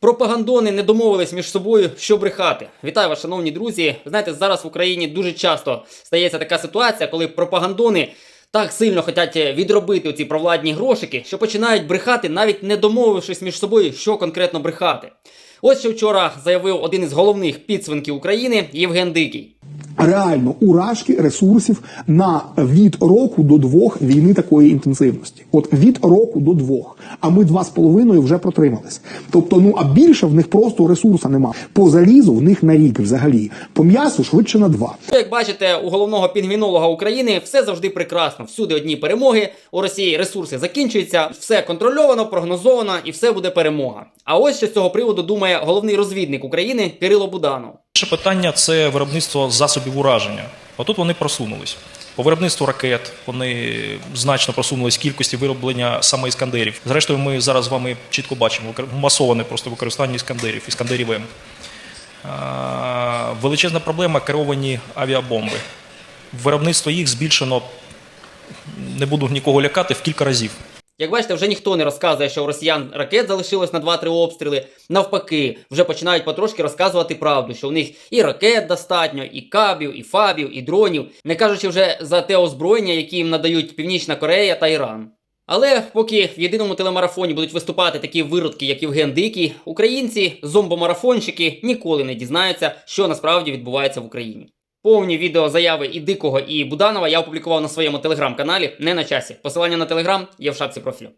Пропагандони не домовились між собою, що брехати. Вітаю вас, шановні друзі. Знаєте, зараз в Україні дуже часто стається така ситуація, коли пропагандони так сильно хочуть відробити ці провладні грошики, що починають брехати, навіть не домовившись між собою, що конкретно брехати. Ось що вчора заявив один із головних підсвинків України Євген Дикий. Реально уражки ресурсів на від року до двох війни такої інтенсивності. От від року до двох. А ми два з половиною вже протримались. Тобто, ну а більше в них просто ресурсу нема. По залізу в них на рік взагалі. По м'ясу швидше на два. Як бачите, у головного пінгвінолога України все завжди прекрасно. Всюди одні перемоги. У Росії ресурси закінчуються, все контрольовано, прогнозовано і все буде перемога. А ось що з цього приводу думає головний розвідник України Кирило Буданов. Перше питання це виробництво засобів ураження. Отут вони просунулись. По виробництву ракет вони значно просунулись кількості вироблення саме іскандерів. Зрештою, ми зараз з вами чітко бачимо масоване просто використання іскандерів, іскандерів М. Величезна проблема керовані авіабомби. Виробництво їх збільшено, не буду нікого лякати, в кілька разів. Як бачите, вже ніхто не розказує, що у росіян ракет залишилось на 2-3 обстріли. Навпаки, вже починають потрошки розказувати правду, що у них і ракет достатньо, і кабів, і фабів, і дронів, не кажучи вже за те озброєння, які їм надають Північна Корея та Іран. Але поки в єдиному телемарафоні будуть виступати такі виродки, як Євген Дикий, українці, зомбомарафонщики ніколи не дізнаються, що насправді відбувається в Україні. Повні відео заяви і Дикого, і Буданова я опублікував на своєму телеграм-каналі не на часі. Посилання на телеграм є в шапці профілю.